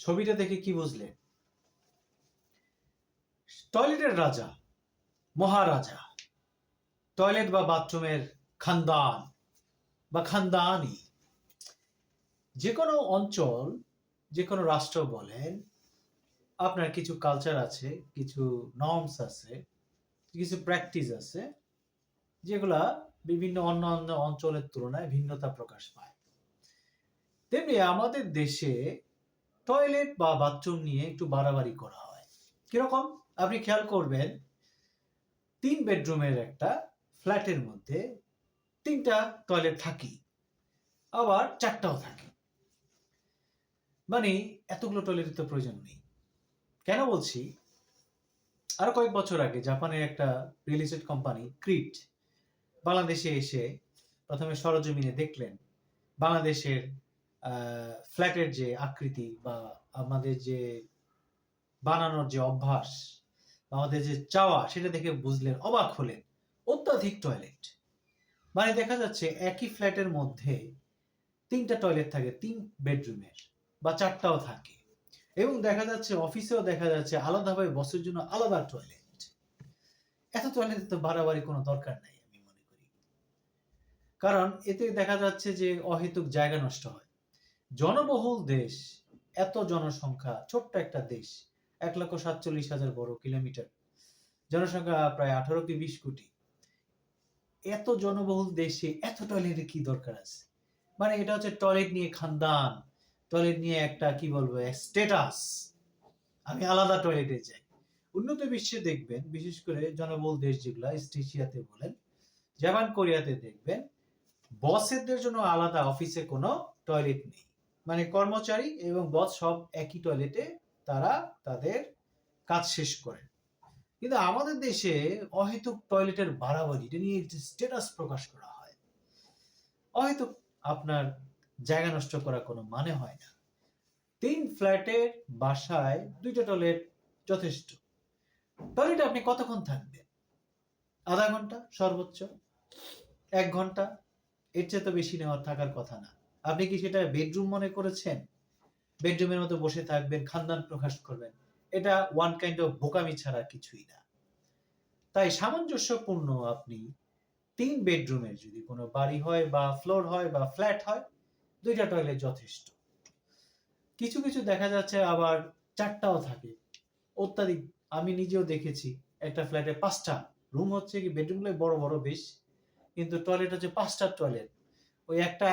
ছবিটা দেখে কি বুঝলেন টয়লেটের রাজা, মহারাজা, টয়লেট বা বাথরুমের খানদান বা খানদানি যে কোনো অঞ্চল যে কোনো রাষ্ট্র বলেন, আপনার কিছু কালচার আছে, কিছু নর্মস আছে, কিছু প্র্যাকটিস আছে, যেগুলা বিভিন্ন অন্য অন্য অঞ্চলের তুলনায় ভিন্নতা প্রকাশ পায়। তেমনি আমাদের দেশে টয়লেট বা বাথরুম নিয়ে একটু বাড়াবাড়ি করা হয়। কীরকম? আপনি খেয়াল করবেন, তিন বেডরুমের একটা ফ্ল্যাটের মধ্যে তিনটা টয়লেট থাকি আবার চারটাও থাকে। মানে এতগুলো টয়লেটের তো প্রয়োজন নেই। কেন বলছি? আরও কয়েক বছর আগে জাপানের একটা রিয়েল এস্টেট কোম্পানি ক্রিট বাংলাদেশে এসে প্রথমে সরজমিনে দেখলেন বাংলাদেশের ফ্ল্যাটের যে আকৃতি বা আমাদের যে বানানোর যে অভ্যাস আমাদের যে চাওয়া, সেটা দেখে বুঝলেন, অবাক হলেন। অত্যাধিক টয়লেট মানে দেখা যাচ্ছে একই ফ্ল্যাটের মধ্যে তিনটা টয়লেট থাকে, তিন বেডরুমের বা চারটাও থাকে। এবং দেখা যাচ্ছে অফিসেও দেখা যাচ্ছে আলাদাভাবে বসের জন্য আলাদা টয়লেট এত টয়লেট তো বাড়াবাড়ি কোনো দরকার নাই, আমি মনে করি। কারণ এতে দেখা যাচ্ছে যে অহেতুক জায়গা নষ্ট হয়। জনবহুল দেশ, এত জনসংখ্যা, ছোট্ট একটা দেশ, এক লক্ষ সাতচল্লিশ হাজার বড় কিলোমিটার। জনসংখ্যা প্রায় আঠারো কি বিশ কোটি। এত জনবহুল দেশে এত টয়লেটের কি দরকার আছে? মানে এটা হচ্ছে টয়লেট নিয়ে খানদান, টয়লেট নিয়ে একটা কি বলব স্টেটাস আমি আলাদা টয়লেটে যাই। উন্নত বিশ্বে দেখবেন, বিশেষ করে জনবহুল দেশ যেগুলো, ইস্ট এশিয়াতে বলেন, জাপান, কোরিয়াতে দেখবেন, বসেদের জন্য আলাদা অফিসে কোনো টয়লেট নেই। মানে কর্মচারী এবং বস সব একই টয়লেটে তারা তাদের কাজ শেষ করেন। কিন্তু আমাদের দেশে অহেতুক টয়লেটের বাড়াবাড়ি, এটা নিয়ে স্টেটাস প্রকাশ করা হয়, অহেতুক আপনার জায়গা নষ্ট করা কোনো মানে হয় না। তিন ফ্ল্যাটের বাসায় দুইটা টয়লেট যথেষ্ট। টয়লেটে আপনি কতক্ষণ থাকবেন? আধা ঘণ্টা সর্বোচ্চ? এক ঘণ্টা? এর চেয়ে তো বেশি নেওয়ার থাকার কথা না। আপনি কি সেটা বেডরুম মনে করেছেন? বেডরুমের মতো বসে থাকবেন, খানদান প্রকাশ করবেন। এটা ওয়ান কাইন্ড অফ বোকামি ছাড়া কিছুই না। তাই সামঞ্জস্যপূর্ণ আপনি তিন বেডরুমের যদি কোনো বাড়ি হয় বা ফ্লোর হয় বা ফ্ল্যাট হয়, দুইটা টয়লেট যথেষ্ট। কিছু কিছু দেখা যাচ্ছে আবার চারটাও থাকে। অত্যাধিক, আমি নিজেও দেখেছি, একটা ফ্ল্যাটে পাঁচটা। রুম হচ্ছে কি বেডরুমগুলো বড় বড় বেশ, কিন্তু টয়লেট হচ্ছে পাঁচটা টয়লেট ওই একটা